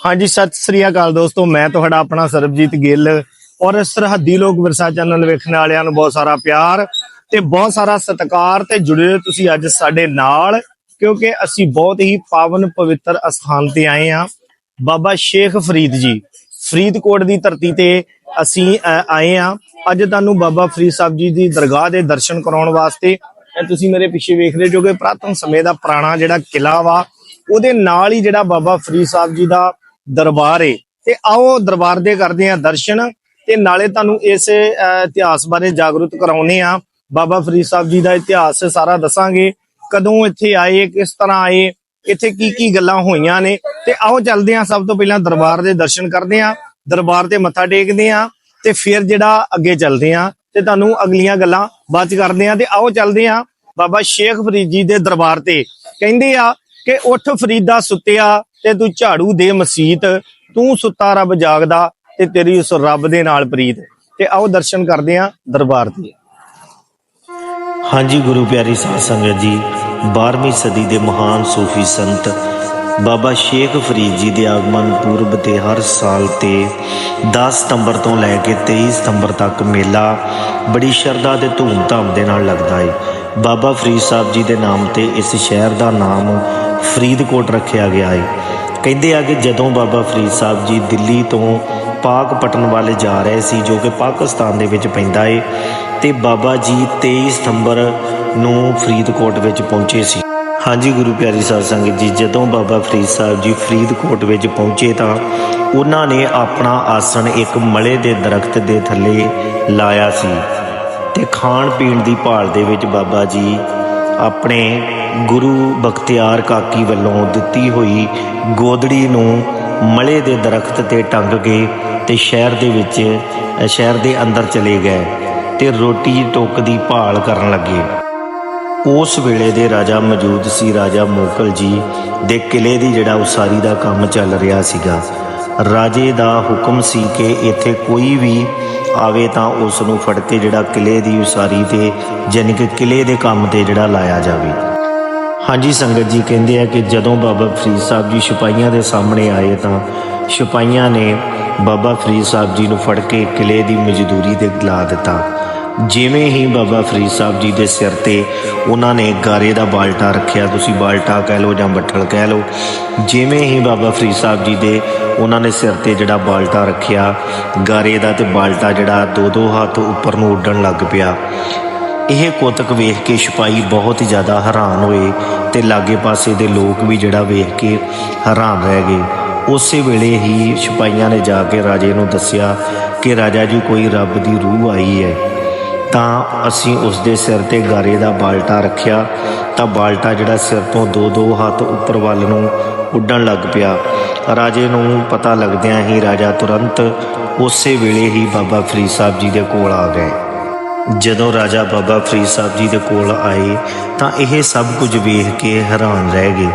ਹਾਂਜੀ, ਸਤਿ ਸ੍ਰੀ ਅਕਾਲ ਦੋਸਤੋ, ਮੈਂ ਤੁਹਾਡਾ ਆਪਣਾ ਸਰਬਜੀਤ ਗਿੱਲ ਔਰ ਸਰਹੱਦੀ ਲੋਕ ਵਿਰਸਾ ਚੈਨਲ ਵੇਖਣ ਵਾਲਿਆਂ ਨੂੰ ਬਹੁਤ ਸਾਰਾ ਪਿਆਰ ਤੇ ਬਹੁਤ ਸਾਰਾ ਸਤਿਕਾਰ ਤੇ ਜੁੜੇ ਹੋਏ ਤੁਸੀਂ ਅੱਜ ਸਾਡੇ ਨਾਲ, ਕਿਉਂਕਿ ਅਸੀਂ ਬਹੁਤ ਹੀ ਪਾਵਨ ਪਵਿੱਤਰ ਅਸਥਾਨ ਤੇ ਆਏ ਆ ਬਾਬਾ ਸ਼ੇਖ ਫਰੀਦ ਜੀ, ਫਰੀਦਕੋਟ ਦੀ ਧਰਤੀ ਤੇ ਅਸੀਂ ਆਏ ਆ ਅੱਜ ਤੁਹਾਨੂੰ ਬਾਬਾ ਫਰੀਦ ਸਾਹਿਬ ਜੀ ਦੀ ਦਰਗਾਹ ਦੇ ਦਰਸ਼ਨ ਕਰਾਉਣ ਵਾਸਤੇ ਤੁਸੀਂ ਮੇਰੇ ਪਿੱਛੇ ਵੇਖ ਰਹੇ ਜੋ ਕਿ ਪ੍ਰਾਤਨ ਸਮੇਂ ਦਾ ਪੁਰਾਣਾ ਜਿਹੜਾ ਕਿਲਾ ਵਾ, ਉਹਦੇ ਨਾਲ ਹੀ ਜਿਹੜਾ ਬਾਬਾ ਫਰੀਦ ਸਾਹਿਬ ਜੀ ਦਾ ਦਰਬਾਰ ਏ। ਤੇ ਆਓ ਦਰਬਾਰ ਦੇ ਕਰਦੇ ਆ ਦਰਸ਼ਨ ਤੇ ਨਾਲੇ ਤੁਹਾਨੂੰ ਇਸ ਇਤਿਹਾਸ ਬਾਰੇ ਜਾਗਰੂਕ ਕਰਾਉਨੇ ਆ ਬਾਬਾ ਫਰੀਦ ਸਾਹਿਬ ਜੀ ਦਾ ਇਤਿਹਾਸ ਸਾਰਾ ਦੱਸਾਂਗੇ। ਕਦੋਂ ਇੱਥੇ ਆਏ, ਕਿਸ ਤਰ੍ਹਾਂ ਆਏ, ਇੱਥੇ ਕੀ ਕੀ ਗੱਲਾਂ ਹੋਈਆਂ ਨੇ। ਤੇ ਆਓ ਚੱਲਦੇ ਆ ਸਭ ਤੋਂ ਪਹਿਲਾਂ ਦਰਬਾਰ ਦੇ ਦਰਸ਼ਨ ਕਰਦੇ ਆ ਦਰਬਾਰ ਤੇ ਮੱਥਾ ਟੇਕਦੇ ਆ ਤੇ ਫਿਰ ਜਿਹੜਾ ਅੱਗੇ ਚੱਲਦੇ ਆ ਤੇ ਤੁਹਾਨੂੰ ਅਗਲੀਆਂ ਗੱਲਾਂ ਬਾਅਦ ਚ ਕਰਦੇ ਆ ਤੇ ਆਓ ਚੱਲਦੇ ਆ ਬਾਬਾ ਸ਼ੇਖ ਫਰੀਦ ਜੀ ਦੇ ਦਰਬਾਰ ਤੇ। ਕਹਿੰਦੇ ਆ ਕਿ ਉੱਠ ਫਰੀਦਾ ਸੁੱਤਿਆ ਤੇ ਤੂੰ ਝਾੜੂ ਦੇ ਮਸੀਤ, ਤੂੰ ਸੁੱਤਾ ਰੱਬ ਜਾਗਦਾ ਤੇ ਤੇਰੀ ਉਸ ਰੱਬ ਦੇ ਨਾਲ ਪ੍ਰੀਤ। ਤੇ ਆਓ ਦਰਸ਼ਨ ਕਰਦੇ ਆ ਦਰਬਾਰ ਤੇ। ਹਾਂਜੀ ਗੁਰੂ ਪਿਆਰੀ ਸਾਧ ਸੰਗਤ ਜੀ 12ਵੀਂ ਸਦੀ ਦੇ ਮਹਾਨ ਸੂਫੀ ਸੰਤ, ਬਾਬਾ ਸ਼ੇਖ ਫਰੀਦ ਜੀ ਦੇ ਆਗਮਨ ਪੂਰਬ ਤੇ ਹਰ ਸਾਲ ਤੇ 10 ਸਤੰਬਰ ਤੋਂ ਲੈ ਕੇ 23 ਸਤੰਬਰ ਤੱਕ ਮੇਲਾ ਬੜੀ ਸ਼ਰਧਾ ਤੇ ਧੂਮ-ਧਾਮ ਦੇ ਨਾਲ ਲੱਗਦਾ ਹੈ ਬਾਬਾ ਫਰੀਦ ਸਾਹਿਬ ਜੀ ਦੇ ਨਾਮ ਤੇ ਇਸ ਸ਼ਹਿਰ ਦਾ ਨਾਮ ਫਰੀਦਕੋਟ ਰੱਖਿਆ ਗਿਆ ਹੈ ਕਹਿੰਦੇ ਆ ਕਿ ਜਦੋਂ ਬਾਬਾ ਫਰੀਦ ਸਾਹਿਬ ਜੀ ਦਿੱਲੀ ਤੋਂ ਪਾਕ ਪਟਨ ਵਾਲੇ ਜਾ ਰਹੇ ਸੀ, ਜੋ ਕਿ ਪਾਕਿਸਤਾਨ ਦੇ ਵਿੱਚ ਪੈਂਦਾ ਏ, ਤੇ ਬਾਬਾ ਜੀ 23 ਸਤੰਬਰ ਨੂੰ ਫਰੀਦਕੋਟ ਵਿੱਚ ਪਹੁੰਚੇ ਸੀ। ਹਾਂਜੀ ਗੁਰੂ ਪਿਆਰੀ ਸਾਧ ਸੰਗਤ ਜੀ, ਜਦੋਂ ਬਾਬਾ ਫਰੀਦ ਸਾਹਿਬ ਜੀ ਫਰੀਦਕੋਟ ਵਿੱਚ ਪਹੁੰਚੇ ਤਾਂ ਉਹਨਾਂ ਨੇ ਆਪਣਾ ਆਸਣ ਇੱਕ ਮਲੇ ਦੇ ਦਰਖਤ ਦੇ ਥੱਲੇ ਲਾਇਆ ਸੀ ਤੇ ਖਾਣ ਪੀਣ ਦੀ ਭਾਲ ਦੇ ਵਿੱਚ ਬਾਬਾ ਜੀ ਆਪਣੇ ਗੁਰੂ ਬਖਤਿਆਰ ਕਾਕੀ ਵੱਲੋਂ ਦਿੱਤੀ ਹੋਈ ਗੋਦੜੀ ਨੂੰ ਮਲੇ ਦੇ ਦਰਖਤ ਤੇ ਟੰਗ ਕੇ ਤੇ ਸ਼ਹਿਰ ਦੇ ਵਿੱਚ ਸ਼ਹਿਰ ਦੇ ਅੰਦਰ ਚਲੇ ਗਏ ਤੇ ਰੋਟੀ ਟੁੱਕ ਦੀ ਭਾਲ ਕਰਨ ਲੱਗੇ। ਉਸ ਵੇਲੇ ਦੇ ਰਾਜਾ ਮੌਜੂਦ ਸੀ, ਰਾਜਾ ਮੋਕਲ ਜੀ ਦੇ ਕਿਲੇ ਦੀ ਜਿਹੜਾ ਉਸਾਰੀ ਦਾ ਕੰਮ ਚੱਲ ਰਿਹਾ ਸੀਗਾ। ਰਾਜੇ ਦਾ ਹੁਕਮ ਸੀ ਕਿ ਇੱਥੇ ਕੋਈ ਵੀ ਆਵੇ ਤਾਂ ਉਸ ਨੂੰ ਫੜ ਕੇ ਜਿਹੜਾ ਕਿਲੇ ਦੀ ਉਸਾਰੀ ਤੇ ਯਾਨੀ ਕਿ ਕਿਲੇ ਦੇ ਕੰਮ ਤੇ ਜਿਹੜਾ ਲਾਇਆ ਜਾਵੇ। ਹਾਂਜੀ ਸੰਗਤ ਜੀ, ਕਹਿੰਦੇ ਆ ਕਿ ਜਦੋਂ ਬਾਬਾ ਫਰੀਦ ਸਾਹਿਬ ਜੀ ਸਿਪਾਹੀਆਂ ਦੇ ਸਾਹਮਣੇ ਆਏ ਤਾਂ ਸਿਪਾਹੀਆਂ ਨੇ ਬਾਬਾ ਫਰੀਦ ਸਾਹਿਬ ਜੀ ਨੂੰ ਫੜ ਕੇ ਕਿਲੇ ਦੀ ਮਜ਼ਦੂਰੀ ਤੇ ਲਾ ਦਿੱਤਾ। ਜਿਵੇਂ ਹੀ ਬਾਬਾ ਫਰੀਦ ਸਾਹਿਬ ਜੀ ਦੇ ਸਿਰ ਤੇ ਉਹਨਾਂ ਨੇ ਗਾਰੇ ਦਾ ਬਾਲਟਾ ਰੱਖਿਆ, ਤੁਸੀਂ ਬਾਲਟਾ ਕਹਿ ਲਓ ਜਾਂ ਬੱਠਲ ਕਹਿ ਲਓ, ਜਿਵੇਂ ਹੀ ਬਾਬਾ ਫਰੀਦ ਸਾਹਿਬ ਜੀ ਦੇ ਉਹਨਾਂ ਨੇ ਸਿਰ ਤੇ ਜਿਹੜਾ ਬਾਲਟਾ ਰੱਖਿਆ, ਗਾਰੇ ਦਾ ਤੇ ਬਾਲਟਾ ਜਿਹੜਾ ਦੋ ਦੋ ਹੱਥ ਉੱਪਰ ਨੂੰ ਉੱਡਣ ਲੱਗ ਪਿਆ। ਇਹ ਕੋਤਕ ਵੇਖ ਕੇ ਸਿਪਾਹੀ ਬਹੁਤ ਹੀ ਜ਼ਿਆਦਾ ਹੈਰਾਨ ਹੋਏ ਤੇ ਲਾਗੇ ਪਾਸੇ ਦੇ ਲੋਕ ਵੀ ਜਿਹੜਾ ਵੇਖ ਕੇ ਹੈਰਾਨ ਰਹਿ ਗਏ। ਉਸੇ ਵੇਲੇ ਹੀ ਸਿਪਾਹੀਆਂ ਨੇ ਜਾ ਕੇ ਰਾਜੇ ਨੂੰ ਦੱਸਿਆ ਕਿ ਰਾਜਾ ਜੀ, ਕੋਈ ਰੱਬ ਦੀ ਰੂਹ ਆਈ ਹੈ। ਤਾਂ ਅਸੀਂ ਉਸ ਦੇ ਸਿਰ ਤੇ ਗਾਰੇ ਦਾ ਬਾਲਟਾ ਰੱਖਿਆ, ਤਾਂ ਬਾਲਟਾ ਜਿਹੜਾ ਸਿਰ ਤੋਂ ਦੋ ਦੋ ਹੱਥ ਉੱਪਰ ਵੱਲ ਨੂੰ ਉੱਡਣ ਲੱਗ ਪਿਆ। ਰਾਜੇ ਨੂੰ ਪਤਾ ਲੱਗਦਿਆਂ ਹੀ ਰਾਜਾ ਤੁਰੰਤ ਉਸੇ ਵੇਲੇ ਹੀ ਬਾਬਾ ਫਰੀਦ ਸਾਹਿਬ ਜੀ ਦੇ ਕੋਲ ਆ ਗਏ। ਜਦੋਂ ਰਾਜਾ ਬਾਬਾ ਫਰੀਦ ਸਾਹਿਬ ਜੀ ਦੇ ਕੋਲ ਆਏ, ਤਾਂ ਇਹ ਸਭ ਕੁਝ ਵੇਖ ਕੇ ਹੈਰਾਨ ਰਹਿ ਗਏ।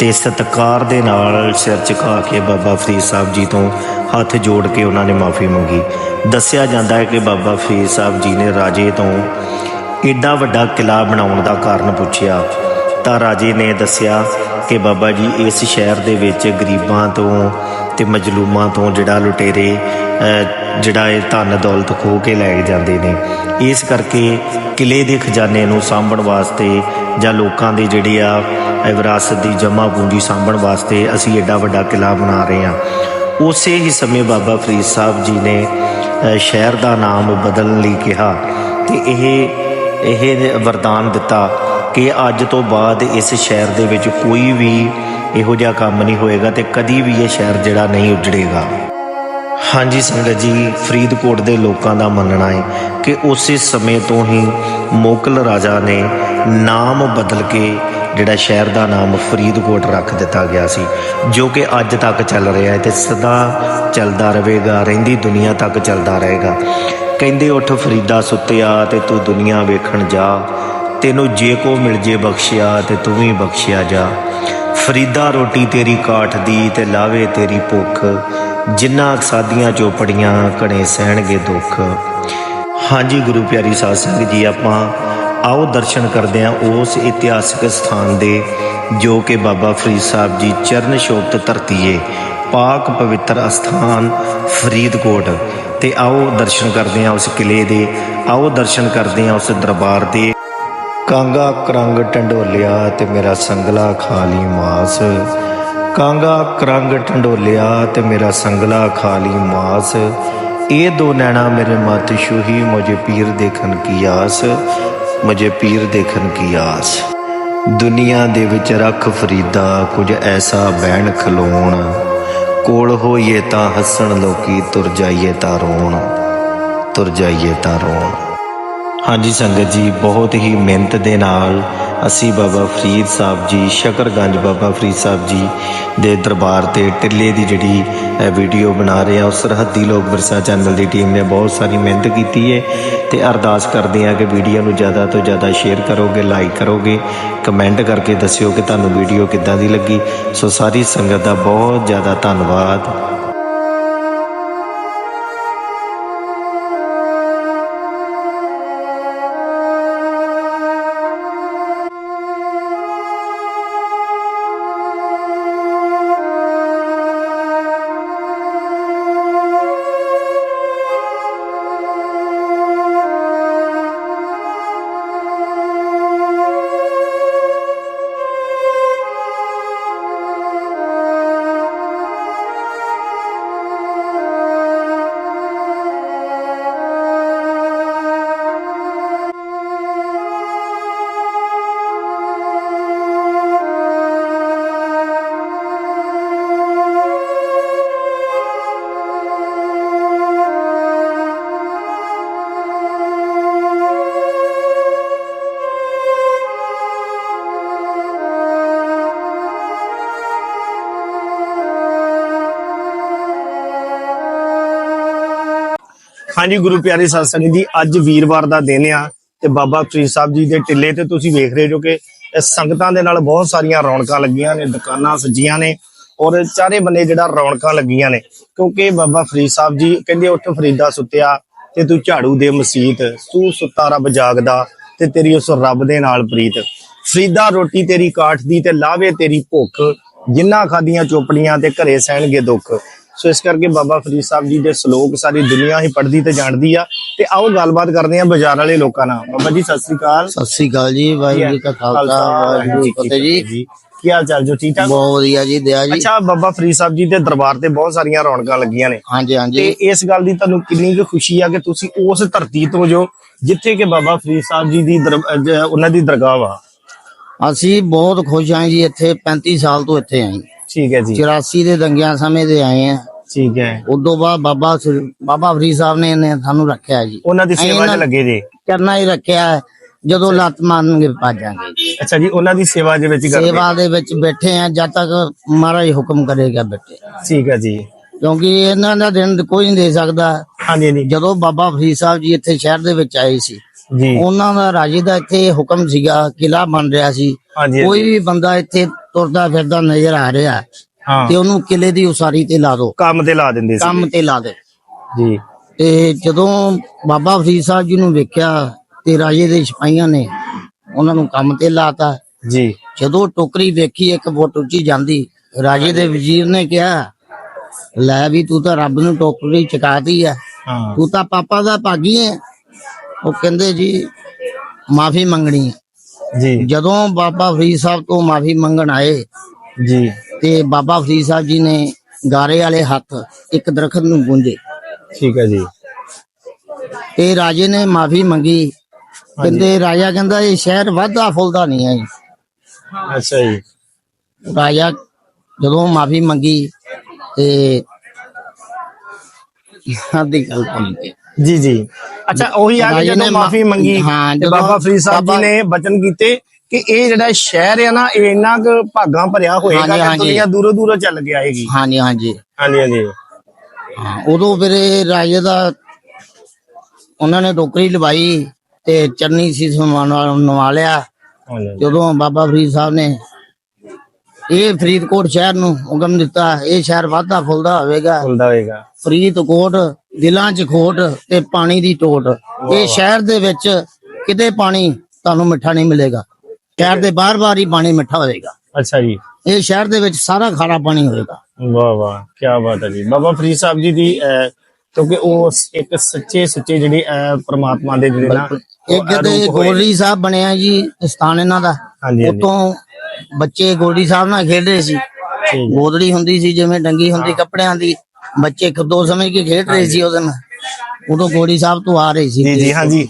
ਤੇ ਸਤਿਕਾਰ ਦੇ ਨਾਲ ਸਿਰ ਝੁਕਾ ਕੇ ਬਾਬਾ ਫਰੀਦ ਸਾਹਿਬ ਜੀ ਤੋਂ ਹੱਥ ਜੋੜ ਕੇ ਉਹਨਾਂ ਨੇ ਮਾਫੀ ਮੰਗੀ। ਦੱਸਿਆ ਜਾਂਦਾ ਹੈ ਕਿ ਬਾਬਾ ਫਰੀਦ ਸਾਹਿਬ ਜੀ ਨੇ ਰਾਜੇ ਤੋਂ ਏਡਾ ਵੱਡਾ ਕਿਲਾ ਬਣਾਉਣ ਦਾ ਕਾਰਨ ਪੁੱਛਿਆ। ਤਾਂ ਰਾਜੇ ਨੇ ਦੱਸਿਆ ਕਿ ਬਾਬਾ ਜੀ, ਇਸ ਸ਼ਹਿਰ ਦੇ ਵਿੱਚ ਗਰੀਬਾਂ ਤੋਂ ਤੇ ਮਜਲੂਮਾਂ ਤੋਂ ਜਿਹੜਾ ਲੁਟੇਰੇ ਜਿਹੜਾ ਇਹ ਧਨ ਦੌਲਤ ਖੋ ਕੇ ਲੈ ਜਾਂਦੇ ਨੇ। ਇਸ ਕਰਕੇ ਕਿਲੇ ਦੇ ਖਜ਼ਾਨੇ ਨੂੰ ਸਾਂਭਣ ਵਾਸਤੇ ਜਾਂ ਲੋਕਾਂ ਦੀ ਜਿਹੜੀ ਆ ਵਿਰਾਸਤ ਦੀ ਜਮ੍ਹਾਂ ਪੂੰਜੀ ਸਾਂਭਣ ਵਾਸਤੇ ਅਸੀਂ ਐਡਾ ਵੱਡਾ ਕਿਲਾ ਬਣਾ ਰਹੇ ਹਾਂ। ਉਸੇ ਹੀ ਸਮੇਂ ਬਾਬਾ ਫਰੀਦ ਸਾਹਿਬ ਜੀ ਨੇ ਸ਼ਹਿਰ ਦਾ ਨਾਮ ਬਦਲਣ ਲਈ ਕਿਹਾ ਤੇ ਇਹ ਇਹ ਵਰਦਾਨ ਦਿੱਤਾ ਕਿ ਅੱਜ ਤੋਂ ਬਾਅਦ ਇਸ ਸ਼ਹਿਰ ਦੇ ਵਿੱਚ ਕੋਈ ਵੀ ਇਹੋ ਜਿਹਾ ਕੰਮ ਨਹੀਂ ਹੋਏਗਾ ਤੇ ਕਦੀ ਵੀ ਇਹ ਸ਼ਹਿਰ ਜਿਹੜਾ ਨਹੀਂ ਉਜੜੇਗਾ। ਹਾਂਜੀ ਸੰਗਤ ਜੀ, ਫਰੀਦਕੋਟ ਦੇ ਲੋਕਾਂ ਦਾ ਮੰਨਣਾ ਹੈ ਕਿ ਉਸੇ ਸਮੇਂ ਤੋਂ ਹੀ ਮੋਕਲ ਰਾਜਾ ਨੇ ਨਾਮ ਬਦਲ ਕੇ ਜਿਹੜਾ ਸ਼ਹਿਰ ਦਾ ਨਾਮ ਫਰੀਦਕੋਟ ਰੱਖ ਦਿੱਤਾ ਗਿਆ ਸੀ, ਜੋ ਕਿ ਅੱਜ ਤੱਕ ਚੱਲ ਰਿਹਾ ਹੈ ਤੇ ਸਦਾ ਚੱਲਦਾ ਰਹੇਗਾ, ਰਹਿੰਦੀ ਦੁਨੀਆ ਤੱਕ ਚੱਲਦਾ ਰਹੇਗਾ। ਕਹਿੰਦੇ ਉੱਠ ਫਰੀਦਾ ਸੁੱਤਿਆ ਤੇ ਤੂੰ ਦੁਨੀਆ ਵੇਖਣ ਜਾ, ਤੈਨੂੰ ਜੇ ਕੋ ਮਿਲ ਜੇ ਬਖਸ਼ਿਆ ਤੇ ਤੂੰ ਵੀ ਬਖਸ਼ਿਆ ਜਾ। ਫਰੀਦਾ ਰੋਟੀ ਤੇਰੀ ਕਾਠ ਦੀ ਤੇ ਲਾਵੇ ਤੇਰੀ ਭੁੱਖ ਜਿੰਨਾ ਸਾਦੀਆਂ ਚੋਪੜੀਆਂ ਘਣੇ ਸਹਿਣਗੇ ਦੁੱਖ। ਹਾਂਜੀ ਗੁਰੂ ਪਿਆਰੀ ਸਾਧ ਸੰਗਤ ਜੀ, ਆਪਾਂ ਆਓ ਦਰਸ਼ਨ ਕਰਦੇ ਹਾਂ ਉਸ ਇਤਿਹਾਸਿਕ ਸਥਾਨ ਦੇ, ਜੋ ਕਿ ਬਾਬਾ ਫਰੀਦ ਸਾਹਿਬ ਜੀ ਚਰਨ ਸ਼ੋਭਤ ਧਰਤੀ ਏ ਪਾਕ ਪਵਿੱਤਰ ਅਸਥਾਨ ਫਰੀਦਕੋਟ। ਤੇ ਆਓ ਦਰਸ਼ਨ ਕਰਦੇ ਹਾਂ ਉਸ ਕਿਲੇ ਦੇ, ਆਓ ਦਰਸ਼ਨ ਕਰਦੇ ਹਾਂ ਉਸ ਦਰਬਾਰ ਦੇ। ਕਾਂਗਾ ਕਰੰਗ ਟੰਡੋਲਿਆ ਤੇ ਮੇਰਾ ਸੰਗਲਾ ਖਾਲੀ ਮਾਸ। ਕਾਂਗਾ ਕਰੰਗ ਟੰਡੋਲਿਆ ਤੇ ਮੇਰਾ ਸੰਗਲਾ ਖਾਲੀ ਮਾਸ। ਇਹ ਦੋ ਨੈਣਾ ਮੇਰੇ ਮਤ ਛੂਹੀ, ਮੁਝੇ ਪੀਰ ਦੇਖਣ ਕੀ ਆਸ, ਮੁਝੇ ਪੀਰ ਦੇਖਣ ਕੀ ਆਸ। ਦੁਨੀਆ ਦੇ ਵਿੱਚ ਰੱਖ ਫਰੀਦਾ, ਕੁਝ ਐਸਾ ਬਹਿਣ ਖਲੋਣ। ਕੋਲ ਹੋਈਏ ਤਾਂ ਹੱਸਣ, ਲੋਕੀ ਤੁਰ ਜਾਈਏ ਤਾਂ ਰੋਣ, ਤੁਰ ਜਾਈਏ ਤਾਂ ਰੋਣ। ਹਾਂਜੀ ਸੰਗਤ ਜੀ, ਬਹੁਤ ਹੀ ਮਿਹਨਤ ਦੇ ਨਾਲ ਅਸੀਂ ਬਾਬਾ ਫਰੀਦ ਸਾਹਿਬ ਜੀ, ਸ਼ਕਰਗੰਜ ਬਾਬਾ ਫਰੀਦ ਸਾਹਿਬ ਜੀ ਦੇ ਦਰਬਾਰ ਤੇ ਟਿੱਲੇ ਦੀ ਜਿਹੜੀ ਵੀਡੀਓ ਬਣਾ ਰਹੇ ਹਾਂ। ਉਸ ਸਰਹੱਦੀ ਲੋਕ ਵਿਰਸਾ ਚੈਨਲ ਦੀ ਟੀਮ ਨੇ ਬਹੁਤ ਸਾਰੀ ਮਿਹਨਤ ਕੀਤੀ ਹੈ ਤੇ ਅਰਦਾਸ ਕਰਦੇ ਹਾਂ ਕਿ ਵੀਡੀਓ ਨੂੰ ਜ਼ਿਆਦਾ ਤੋਂ ਜ਼ਿਆਦਾ ਸ਼ੇਅਰ ਕਰੋਗੇ ਲਾਈਕ ਕਰੋਗੇ, ਕਮੈਂਟ ਕਰਕੇ ਦੱਸਿਓ ਕਿ ਤੁਹਾਨੂੰ ਵੀਡੀਓ ਕਿੱਦਾਂ ਦੀ ਲੱਗੀ। ਸੋ ਸਾਰੀ ਸੰਗਤ ਦਾ ਬਹੁਤ ਜ਼ਿਆਦਾ ਧੰਨਵਾਦ। ਹਾਂਜੀ, ਗੁਰੂ ਪਿਆਰੇ ਸਾਧ ਸੰਗਤ ਜੀ, ਅੱਜ ਵੀਰਵਾਰ ਦਾ ਦਿਨ ਆ ਤੇ ਬਾਬਾ ਫਰੀਦ ਸਾਹਿਬ ਜੀ ਦੇ ਟਿੱਲੇ ਤੇ ਤੁਸੀਂ ਵੇਖ ਰਹੇ ਜੋ ਕਿ ਇਹ ਸੰਗਤਾਂ ਦੇ ਨਾਲ ਬਹੁਤ ਸਾਰੀਆਂ ਰੌਣਕਾਂ ਲੱਗੀਆਂ ਨੇ, ਦੁਕਾਨਾਂ ਸਜੀਆਂ ਨੇ ਔਰ ਚਾਰੇ ਬੰਨੇ ਜਿਹੜਾ ਰੌਣਕਾਂ ਲੱਗੀਆਂ ਨੇ। ਕਿਉਂਕਿ ਬਾਬਾ ਫਰੀਦ ਸਾਹਿਬ ਜੀ ਕਹਿੰਦੇ, ਉੱਠ ਫਰੀਦਾ ਸੁੱਤਿਆ ਤੇ ਤੂੰ ਝਾੜੂ ਦੇ ਮਸੀਤ ਤੂੰ ਸੁੱਤਾ ਰੱਬ ਜਾਗਦਾ ਤੇ ਤੇਰੀ ਉਸ ਰੱਬ ਦੇ ਨਾਲ ਪ੍ਰੀਤ। ਫਰੀਦਾ ਰੋਟੀ ਤੇਰੀ ਕਾਠ ਦੀ ਤੇ ਲਾਵੇ ਤੇਰੀ ਭੁੱਖ, ਜਿੰਨਾ ਖਾਦੀਆਂ ਚੋਪੜੀਆਂ ਤੇ ਘਰੇ ਸਹਿਣਗੇ ਦੁੱਖ। ਸੋ ਇਸ ਕਰਕੇ ਬਾਬਾ ਫਰੀਦ ਸਾਹਿਬ ਜੀ ਦੇ ਸ਼ਲੋਕ ਸਾਰੀ ਦੁਨੀਆ ਹੀ ਪੜ੍ਹਦੀ ਤੇ ਜਾਣਦੀ ਆ। ਤੇ ਆਓ ਗੱਲਬਾਤ ਕਰਦੇ ਆ ਬਾਜ਼ਾਰ ਵਾਲੇ ਲੋਕਾਂ ਨਾਲ। ਬਾਬਾ ਜੀ ਸਤਿ ਸ੍ਰੀ ਅਕਾਲ। ਸਤਿ ਸ੍ਰੀ ਅਕਾਲ ਜੀ ਵਾਹਿਗੁਰੂ ਜੀ ਕਾ ਖਾਲਸਾ ਵਾਹਿਗੁਰੂ ਜੀ ਕੀ ਫਤਿਹ ਜੀ। ਕੀ ਹਾਲ ਚਾਲ ਜੋ ਠੀਕ ਠਾਕ ਬਹੁਤ ਵਧੀਆ ਜੀ ਦਇਆ ਜੀ। ਅੱਛਾ ਬਾਬਾ ਫਰੀਦ ਸਾਹਿਬ ਜੀ ਦੇ ਦਰਬਾਰ ਤੇ ਬਹੁਤ ਸਾਰੀਆਂ ਰੌਣਕਾਂ ਲੱਗੀਆਂ ਨੇ। ਹਾਂਜੀ ਤੇ ਹਾਂਜੀ ਇਸ ਗੱਲ ਦੀ ਤੁਹਾਨੂੰ ਕਿੰਨੀ ਕੁ ਖੁਸ਼ੀ ਆ ਕਿ ਤੁਸੀਂ ਉਸ ਧਰਤੀ ਤੋਂ ਜੋ ਜਿੱਥੇ ਕਿ ਬਾਬਾ ਫਰੀਦ ਸਾਹਿਬ ਜੀ ਦੀ ਉਹਨਾਂ ਦੀ ਦਰਗਾਹ ਵਾ ਅਸੀਂ ਬਹੁਤ ਖੁਸ਼ ਹਾਂ ਜੀ ਇੱਥੇ 35 ਸਾਲ ਤੋਂ ਇੱਥੇ ਆਏ ਠੀਕ ਹੈ ਜੀ। 84 ਦੇ ਦੰਗਿਆਂ ਸਮੇਂ ਦੇ ਆਏ ਆ ਠੀਕ ਹੈ। ਉਦੋਂ ਬਾਅਦ ਬਾਬਾ ਸ੍ਰੀ- ਬਾਬਾ ਫਰੀਦ ਸਾਹਿਬ ਨੇ ਇਹਨੇ ਸਾਨੂੰ ਰੱਖਿਆ ਜੀ। ਉਹਨਾਂ ਦੀ ਸੇਵਾ 'ਚ ਲੱਗੇ ਜੀ। ਕਰਨਾ ਹੀ ਰੱਖਿਆ ਹੈ। ਜਦੋਂ ਲੱਤ ਮਾਰਨਗੇ ਭਾਜਾਂਗੇ। ਅੱਛਾ ਜੀ ਉਹਨਾਂ ਦੀ ਸੇਵਾ ਦੇ ਵਿੱਚ ਕਰਦੇ। ਸੇਵਾ ਦੇ ਵਿੱਚ ਬੈਠੇ ਆ ਜਦ ਤੱਕ ਮਹਾਰਾਜ ਹੁਕਮ ਕਰੇਗਾ ਬੇਟੇ ਠੀਕ ਹੈ ਜੀ। ਕਿਉਂਕਿ ਇਹਨਾਂ ਦਾ ਦਿਨ ਕੋਈ ਨਹੀਂ ਦੇ ਸਕਦਾ। ਹਾਂਜੀ ਹਾਂਜੀ। ਜਦੋਂ ਬਾਬਾ ਫਰੀਦ ਸਾਹਿਬ ਜੀ ਇੱਥੇ ਸ਼ਹਿਰ ਦੇ ਵਿੱਚ ਆਏ ਸੀ ਜੀ। ਉਹਨਾਂ ਦਾ ਰਾਜੇ ਦਾ ਇੱਥੇ ਹੁਕਮ ਸੀਗਾ ਕਿਲਾ ਬਣ ਰਿਹਾ ਸੀ। ਹਾਂਜੀ। ਕੋਈ ਵੀ ਬੰਦਾ ਇੱਥੇ ਤੁਰਦਾ ਫਿਰਦਾ ਨਜ਼ਰ ਆ ਰਿਹਾ। ਤੇ ਉਹਨੂੰ ਕਿਲੇ ਦੀ ਉਸਾਰੀ ਤੇ ਲਾ ਦਿਓ ਕੰਮ ਤੇ ਲਾ ਦਿੰਦੇ ਸੀ। ਕੰਮ ਤੇ ਲਾ ਦੇ। ਜੀ। ਤੇ ਜਦੋਂ ਬਾਬਾ ਫਰੀਦ ਸਾਹਿਬ ਜੀ ਨੂੰ ਵੇਖਿਆ ਤੇ ਰਾਜੇ ਦੇ ਸਿਪਾਹੀਆਂ ਨੇ ਉਹਨਾਂ ਨੂੰ ਕੰਮ ਤੇ ਲਾਤਾ। ਜੀ। ਜਦੋਂ ਟੋਕਰੀ ਵੇਖੀ ਇੱਕ ਫੁੱਟ ਉੱਚੀ ਜਾਂਦੀ ਰਾਜੇ ਦੇ ਵਜ਼ੀਰ ਨੇ ਕਿਹਾ ਲੈ ਵੀ ਤੂੰ ਤਾਂ ਰੱਬ ਨੂੰ ਟੋਕਰੀ ਚਕਾਤੀ ਆ। ਤੂੰ ਤਾਂ ਪਾਪਾ ਦਾ ਭਾਗੀ ਹੈ ਉਹ ਕਹਿੰਦੇ ਜੀ ਮਾਫੀ ਮੰਗਣੀ ਜੀ। ਜਦੋਂ ਬਾਬਾ ਫਰੀਦ ਸਾਹਿਬ ਤੋਂ ਮਾਫੀ ਮੰਗਣ ਆਏ ਜੀ। ਤੇ ਬਾਬਾ ਫਰੀਦ ਸਾਹਿਬ ਜੀ ਨੇ ਗਾਰੇ ਵਾਲੇ ਹੱਥ ਇੱਕ ਦਰਖਤ ਨੂੰ ਗੁੰਝੇ ਠੀਕ ਹੈ ਜੀ। ਤੇ ਰਾਜੇ ਨੇ ਮਾਫੀ ਮੰਗੀ। ਕਹਿੰਦੇ ਰਾਜਾ ਕਹਿੰਦਾ ਇਹ ਸ਼ਹਿਰ ਵਾਧਾ ਫੁੱਲਦਾ ਨਹੀਂ ਹੈ ਜੀ। ਅੱਛਾ ਜੀ। ਰਾਜਾ ਜਦੋਂ ਮਾਫੀ ਮੰਗੀ ਤੇ ਆਦੀ ਗੱਲ ਭੁੱਲ ਗਏ ਜੀ ਜੀ। ਅੱਛਾ ਉਹੀ ਆ ਕਿ ਰਾਜੇ ਜਦੋਂ ਮਾਫੀ ਮੰਗੀ ਹਾਂ, ਬਾਬਾ ਫਰੀਦ ਸਾਹਿਬ ਜੀ ਨੇ ਬਚਨ ਕੀਤੇ ਕਿ ਇਹ ਜਿਹੜਾ ਸ਼ਹਿਰ ਹੈ ਨਾ ਇਹ ਇੰਨਾ ਕੁ ਭਾਗਾਂ ਭਰਿਆ ਹੋਏਗਾ ਹਾਂਜੀ, ਕਿ ਹਾਂਜੀ। ਦੁਨੀਆ ਦੂਰੋਂ ਦੂਰੋਂ ਚੱਲ ਕੇ ਆਏਗੀ। ਹਾਂਜੀ ਹਾਂਜੀ। ਹਾਂਜੀ ਹਾਂਜੀ। ਹਾਂ, ਉਦੋਂ ਫਿਰ ਇਹ ਰਾਜੇ ਦਾ ਉਹਨਾਂ ਨੇ ਟੋਕਰੀ ਲਵਾਈ ਤੇ ਚੰਨੀ ਸੀ ਨਵਾ ਲਿਆ। ਹਾਂਜੀ। ਜਦੋਂ ਬਾਬਾ ਫਰੀਦ ਸਾਹਿਬ ਨੇ ਇਹ ਫਰੀਦਕੋਟ ਸ਼ਹਿਰ ਨੂੰ ਹੁਕਮ ਦਿੱਤਾ ਇਹ ਸ਼ਹਿਰ ਵਾਧਾ ਫੁੱਲਦਾ ਹੋਵੇਗਾ। ਹੁੰਦਾ ਹੋਏਗਾ ਫਰੀਦਕੋਟ ਦਿਲਾਂ 'ਚ ਖੋਟ ਤੇ ਪਾਣੀ ਦੀ ਟੋਟ। ਇਹ ਸ਼ਹਿਰ ਦੇ ਵਿੱਚ ਕਿਤੇ ਪਾਣੀ ਤੁਹਾਨੂੰ ਮਿੱਠਾ ਨਹੀਂ ਮਿਲੇਗਾ। ਸ਼ਹਿਰ ਦੇ ਬਾਰ-ਬਾਰ ਹੀ ਪਾਣੀ ਮਿੱਠਾ ਹੋਏਗਾ। ਅੱਛਾ ਜੀ। ਇਹ ਸ਼ਹਿਰ ਦੇ ਵਿੱਚ ਸਾਰਾ ਖਾਰਾ ਪਾਣੀ ਹੋਏਗਾ। ਵਾਹ ਵਾਹ ਕੀ ਬਾਤ ਹੈ ਜੀ। ਬਾਬਾ ਫਰੀਦ ਸਾਹਿਬ ਜੀ ਦੀ ਕਿਉਂਕਿ ਉਹ ਇੱਕ ਸੱਚੇ ਸੁੱਚੇ ਜਿਹੜੇ ਪ੍ਰਮਾਤਮਾ ਦੇ ਜਿਹੜੇ ਨਾ ਇੱਕ ਹੋਏ। ਗੋਲਡੀ ਸਾਹਿਬ ਬਣਿਆ ਜੀ ਸਥਾਨ ਇਹਨਾਂ ਦਾ ਉਤੋਂ ਬੱਚੇ ਗੋਲਡੀ ਸਾਹਿਬ ਨਾਲ ਖੇਡ ਰਹੇ ਸੀ। ਗੋਦੜੀ ਹੁੰਦੀ ਸੀ ਜਿਵੇਂ ਡੰਗੀ ਹੁੰਦੀ ਕੱਪੜਿਆਂ ਦੀ। ਬੱਚੇ ਖੁਦੋਂ ਸਮਝ ਕੇ ਖੇਡ ਰਹੇ ਸੀ ਉਹਦੇ ਨਾਲ। ਉਦੋਂ ਗੋਲਡੀ ਸਾਹਿਬ ਤੋਂ ਆ ਰਹੇ ਸੀ। ਜੀ ਜੀ ਹਾਂਜੀ।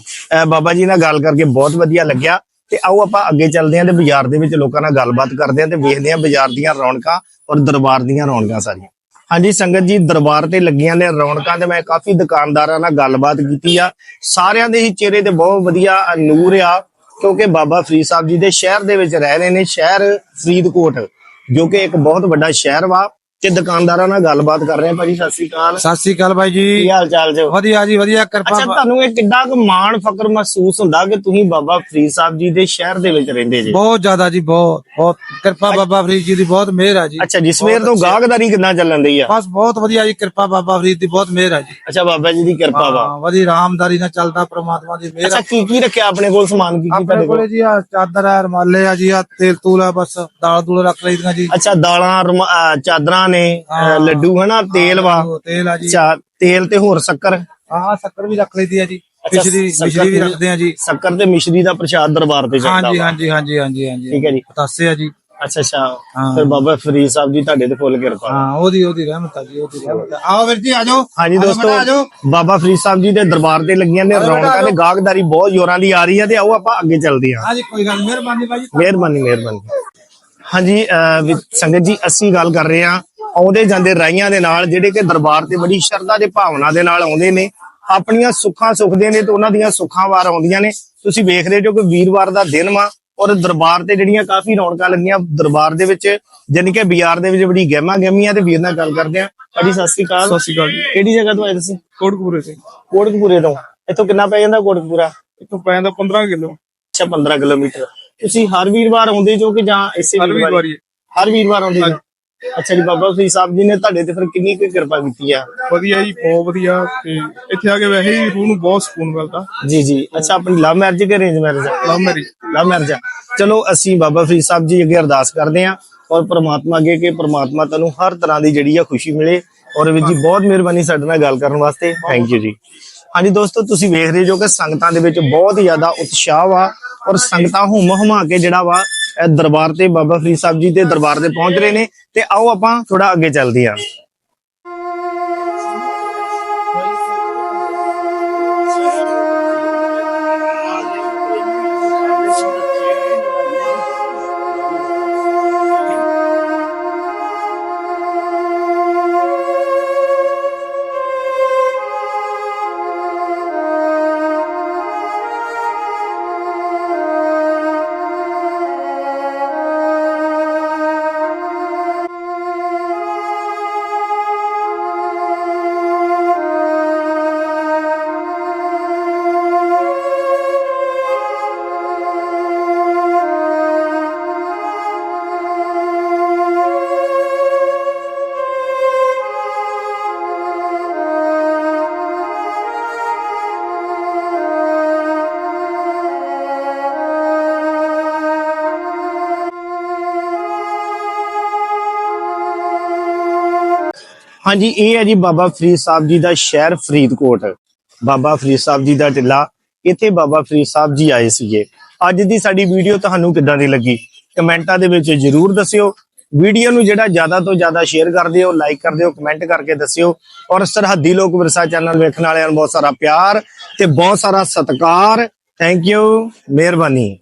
ਬਾਬਾ ਜੀ ਨਾਲ ਗੱਲ ਕਰਕੇ ਬਹੁਤ ਵਧੀਆ ਲੱਗਿਆ। ਤੇ ਆਓ ਆਪਾਂ ਅੱਗੇ ਚੱਲਦੇ ਹਾਂ ਤੇ ਬਾਜ਼ਾਰ ਦੇ ਵਿੱਚ ਲੋਕਾਂ ਨਾਲ ਗੱਲਬਾਤ ਕਰਦੇ ਹਾਂ ਤੇ ਵੇਖਦੇ ਹਾਂ ਬਾਜ਼ਾਰ ਦੀਆਂ ਰੌਣਕਾਂ ਔਰ ਦਰਬਾਰ ਦੀਆਂ ਰੌਣਕਾਂ ਸਾਰੀਆਂ। ਹਾਂਜੀ, ਸੰਗਤ ਜੀ, ਦਰਬਾਰ ਤੇ ਲੱਗੀਆਂ ਨੇ ਰੌਣਕਾਂ ਤੇ ਮੈਂ ਕਾਫੀ ਦੁਕਾਨਦਾਰਾਂ ਨਾਲ ਗੱਲਬਾਤ ਕੀਤੀ ਆ। ਸਾਰਿਆਂ ਦੇ ਹੀ ਚਿਹਰੇ ਤੇ ਬਹੁਤ ਵਧੀਆ ਨੂਰ ਆ, ਕਿਉਂਕਿ ਬਾਬਾ ਫਰੀਦ ਸਾਹਿਬ ਜੀ ਦੇ ਸ਼ਹਿਰ ਦੇ ਵਿੱਚ ਰਹਿ ਰਹੇ ਨੇ, ਸ਼ਹਿਰ ਫਰੀਦਕੋਟ, ਜੋ ਕਿ ਇੱਕ ਬਹੁਤ ਵੱਡਾ ਸ਼ਹਿਰ ਵਾ। ਤੇ ਦੁਕਾਨਦਾਰਾਂ ਨਾਲ ਗੱਲਬਾਤ ਕਰ ਰਹੇ ਹਾਂ ਭਾਜੀ ਸਤਿ ਸ੍ਰੀ ਅਕਾਲ। ਸਤਿ ਸ੍ਰੀ ਅਕਾਲ ਬਾਈ ਕੀ ਜੀ ਹਾਲ ਚਾਲ ਜੀ? ਵਧੀਆ ਜੀ ਵਧੀਆ ਕਿਰਪਾ ਅੱਛਾ ਤੁਹਾਨੂੰ ਇਹ ਕਿੱਡਾ ਕੁ ਮਾਣ ਫਕਰ ਮਹਿਸੂਸ ਹੁੰਦਾ ਕਿ ਤੁਸੀਂ ਬਾਬਾ ਫਰੀਦ ਸਾਹਿਬ ਜੀ ਦੇ ਸ਼ਹਿਰ ਦੇ ਵਿੱਚ ਰਹਿੰਦੇ ਜੀ? ਬਹੁਤ ਜ਼ਿਆਦਾ ਜੀ ਬਹੁਤ ਬਹੁਤ ਕਿਰਪਾ ਬਾਬਾ ਫਰੀਦ ਜੀ ਦੀ ਬਹੁਤ ਮਿਹਰ ਹੈ ਜੀ। ਅੱਛਾ ਜੀ ਸਵੇਰ ਤੋਂ ਗਾਹਕਦਾਰੀ ਕਿੰਨਾ ਚੱਲਣ ਰਹੀ ਆ? ਬਸ ਬਹੁਤ ਵਧੀਆ ਜੀ ਕਿਰਪਾ ਬਾਬਾ ਫਰੀਦ ਦੀ ਬਹੁਤ ਮਿਹਰ ਹੈ ਜੀ। ਅੱਛਾ ਬਾਬਾ ਜੀ ਦੀ ਕਿਰਪਾ ਵਾ। ਵਧੀਆ ਰਾਮਦਾਰੀ ਨਾਲ ਚੱਲਦਾ ਪ੍ਰਮਾਤਮਾ ਦੀ ਮਿਹਰ ਅੱਛਾ ਕੀ ਕੀ ਰੱਖਿਆ ਆਪਣੇ ਕੋਲ ਸਮਾਨ ਕੀ ਕੀ ਤੁਹਾਡੇ ਕੋਲੇ ਜੀ ਆ ਚਾਦਰ ਹੈ ਰਮਾਲੇ ਆ ਜੀ ਆ ਤੇਲ ਤੂਲ ਆ ਬਸ ਦਾਲ ਦੂਲ ਰੱਖ ਲਈਆਂ ਜੀ। ਅੱਛਾ ਦਾਲਾਂ ਚਾਦਰਾਂ ਨੇ ਅਹ। ਲੱਡੂ ਹਨਾ ਤੇਲ ਵਾ। ਉਹ ਤੇਲ ਆ ਜੀ। ਤੇਲ ਤੇ ਹੋਰ ਸ਼ੱਕਰ। ਆਹ ਸ਼ੱਕਰ ਵੀ ਰੱਖ ਲਈਦੀ ਆ ਜੀ। ਅੱਛਾ, ਮਿਸ਼ਰੀ ਸ਼ੱਕਰ ਮਿਸ਼ਰੀ ਵੀ ਰੱਖਦੇ ਆ ਜੀ। ਸ਼ੱਕਰ ਤੇ ਮਿਸ਼ਰੀ ਦਾ ਪ੍ਰਸ਼ਾਦ ਦਰਬਾਰ ਤੇ ਜਾਂਦਾ ਹਾਂਜੀ ਵਾ। ਹਾਂਜੀ ਹਾਂਜੀ ਹਾਂਜੀ ਹਾਂਜੀ। ਠੀਕ ਹੈ ਜੀ। ਪਤਾਸੇ ਆ ਜੀ। ਅੱਛਾ ਅੱਛਾ। ਹਾਂ। ਫਿਰ ਬਾਬਾ ਫਰੀਦ ਸਾਹਿਬ ਜੀ ਤੁਹਾਡੇ ਤੇ ਫੁੱਲ ਕਿਰਪਾ। ਹਾਂ ਉਹਦੀ ਉਹਦੀ ਰਹਿਮਤ ਆ ਜੀ ਉਹਦੀ ਰਹਿਮਤ ਆ। ਆਓ ਵੀਰ ਜੀ ਆ ਜਾਓ। ਹਾਂਜੀ ਆ ਜਾਓ ਬੇਟਾ, ਆ ਜਾਓ ਦੋਸਤੋ ਬਾਬਾ ਫਰੀਦ ਸਾਹਿਬ ਜੀ ਦੇ ਦਰਬਾਰ ਤੇ ਲੱਗੀਆਂ ਨੇ ਬੇਟਾ, ਰੌਣਕਾਂ ਤੇ। ਗਾਹਕਦਾਰੀ ਬਹੁਤ ਜ਼ੋਰਾਂ ਦੀ ਆ ਰਹੀ ਹੈ ਤੇ ਆਓ ਆਪਾਂ ਅੱਗੇ ਚੱਲਦੇ ਹਾਂ। ਹਾਂਜੀ ਕੋਈ ਗੱਲ ਨੀ, ਮਿਹਰਬਾਨੀ ਬਾਈ ਜੀ। ਮਿਹਰਬਾਨੀ ਮਿਹਰਬਾਨੀ। ਹਾਂਜੀ ਅਹ ਵੀ ਸੰਗਤ ਜੀ ਅਸੀਂ ਗੱਲ ਕਰ ਰਹੇ ਹਾਂ ਆਉਂਦੇ ਜਾਂਦੇ ਰਾਈਆਂ ਦੇ ਨਾਲ ਜਿਹੜੇ ਕਿ ਦਰਬਾਰ ਤੇ ਬੜੀ ਸ਼ਰਧਾ ਦੇ ਭਾਵਨਾ ਦੇ ਨਾਲ ਆਉਂਦੇ ਨੇ ਆਪਣੀਆਂ ਸੁੱਖਾਂ ਸੁਖਦੇ ਨੇ ਤੇ ਉਹਨਾਂ ਦੀਆਂ ਸੁੱਖਾਂ ਵਾਰ ਆਉਂਦੀਆਂ ਨੇ। ਤੁਸੀਂ ਵੇਖ ਰਹੇ ਹੋ ਕਿ ਵੀਰਵਾਰ ਦਾ ਦਿਨ ਵਾ ਔਰ ਦਰਬਾਰ ਤੇ ਜਿਹੜੀਆਂ ਕਾਫੀ ਰੌਣਕਾਂ ਲੱਗੀਆਂ ਦਰਬਾਰ ਦੇ ਵਿੱਚ ਜਾਣੀ ਕਿ ਬਾਜ਼ਾਰ ਦੇ ਵਿੱਚ ਬੜੀ ਗਹਿਮਾ ਗਹਿਮੀਆਂ ਤੇ ਵੀਰ ਨਾਲ ਗੱਲ ਕਰਦੇ ਆ ਭਾਜੀ ਸਤਿ ਸ਼੍ਰੀ ਅਕਾਲ। ਸਤਿ ਸ਼੍ਰੀ ਅਕਾਲ ਜੀ। ਕਿਹੜੀ ਜਗ੍ਹਾ ਤੋਂ ਆਏ ਤੁਸੀਂ? ਕੋਟਕਪੂਰੇ ਤੇ। ਕੋਟਕਪੂਰੇ ਤੋਂ। ਇੱਥੋਂ ਕਿੰਨਾ ਪੈ ਜਾਂਦਾ ਕੋਟਕਪੂਰਾ? ਇਤੋਂ ਪੈਂਦਾ 15 ਕਿਲੋ। ਅੱਛਾ 15 ਕਿਲੋਮੀਟਰ। ਤੁਸੀਂ ਹਰ ਵੀਰਵਾਰ ਆਉਂਦੇ ਜੋ ਕਿ ਜਾਂ ਇਸੇ ਵੀਰਵਾਰ ਵਾਰੀ ਹਰ ਵੀਰਵਾਰ ਆਉਂਦੇ ਜੀ? ਅੱਛਾ ਜੀ ਬਾਬਾ ਫਰੀਦ ਸਾਹਿਬ ਜੀ ਨੇ ਤੁਹਾਡੇ ਤੇ ਫਿਰ ਕਿੰਨੀ ਕੁ ਕਿਰਪਾ ਕੀਤੀ ਆ? ਵਧੀਆ ਜੀ ਬਹੁਤ ਵਧੀਆ ਤੇ ਇੱਥੇ ਆ ਕੇ ਵੈਸੇ ਹੀ ਰੂਹ ਨੂੰ ਬਹੁਤ ਸਕੂਨ ਮਿਲਦਾ। ਜੀ ਜੀ। ਅੱਛਾ ਆਪਣੀ ਲਵ ਮੈਰਿਜ ਕਿ ਅਰੇਂਜ ਮੈਰਿਜ ਲਵ ਮੇਰੀ ਲਵ ਮੈਰਿਜ ਚਲੋ ਅਸੀਂ ਬਾਬਾ ਫਰੀਦ ਸਾਹਿਬ ਜੀ ਅੱਗੇ ਅਰਦਾਸ ਕਰਦੇ ਹਾਂ ਔਰ ਪ੍ਰਮਾਤਮਾ ਅੱਗੇ ਕਿ ਪ੍ਰਮਾਤਮਾ ਤੁਹਾਨੂੰ ਹਰ ਤਰ੍ਹਾਂ ਦੀ ਜਿਹੜੀ ਆ ਖੁਸ਼ੀ ਮਿਲੇ। ਔਰ ਵੀਰ ਜੀ ਬਹੁਤ ਮਿਹਰਬਾਨੀ ਸਾਡੇ ਨਾਲ ਗੱਲ ਕਰਨ ਵਾਸਤੇ। ਥੈਂਕ ਯੂ ਜੀ। ਹਾਂਜੀ ਦੋਸਤੋ ਤੁਸੀਂ ਵੇਖ ਰਹੇ ਜੋ ਕਿ ਸੰਗਤਾਂ ਦੇ ਵਿੱਚ ਬਹੁਤ ਜ਼ਿਆਦਾ ਉਤਸ਼ਾਹ ਵਾ ਔਰ ਸੰਗਤਾਂ ਹੁਮ ਹੁਮਾ ਕੇ ਜਿਹੜਾ ਵਾ ਦਰਬਾਰ ਤੇ ਬਾਬਾ ਫਰੀਦ ਸਾਹਿਬ ਜੀ ਦੇ ਦਰਬਾਰ ਤੇ ਪਹੁੰਚ ਰਹੇ ਨੇ ਤੇ ਆਓ ਆਪਾਂ ਥੋੜਾ ਅੱਗੇ ਚੱਲਦੇ ਹਾਂ। ਹਾਂਜੀ, ਇਹ ਹੈ ਜੀ ਬਾਬਾ ਫਰੀਦ ਸਾਹਿਬ ਜੀ ਦਾ ਸ਼ਹਿਰ ਫਰੀਦਕੋਟ। ਬਾਬਾ ਫਰੀਦ ਸਾਹਿਬ ਜੀ ਦਾ ਟਿੱਲਾ, ਇੱਥੇ ਬਾਬਾ ਫਰੀਦ ਸਾਹਿਬ ਜੀ ਆਏ ਸੀਗੇ। ਅੱਜ ਦੀ ਸਾਡੀ ਵੀਡੀਓ ਤੁਹਾਨੂੰ ਕਿੱਦਾਂ ਦੀ ਲੱਗੀ? ਕਮੈਂਟਾਂ ਦੇ ਵਿੱਚ ਜਰੂਰ ਦੱਸਿਓ। ਵੀਡੀਓ ਨੂੰ ਜਿਹੜਾ ਜ਼ਿਆਦਾ ਤੋਂ ਜ਼ਿਆਦਾ ਸ਼ੇਅਰ ਕਰ ਦਿਓ, ਲਾਈਕ ਕਰ ਦਿਓ, ਕਮੈਂਟ ਕਰਕੇ ਦੱਸਿਓ। ਔਰ ਸਰਹੱਦੀ ਲੋਕ ਵਿਰਸਾ ਚੈਨਲ ਵੇਖਣ ਵਾਲਿਆਂ ਨੂੰ ਬਹੁਤ ਸਾਰਾ ਪਿਆਰ ਤੇ ਬਹੁਤ ਸਾਰਾ ਸਤਿਕਾਰ। ਥੈਂਕ ਯੂ ਮਿਹਰਬਾਨੀ।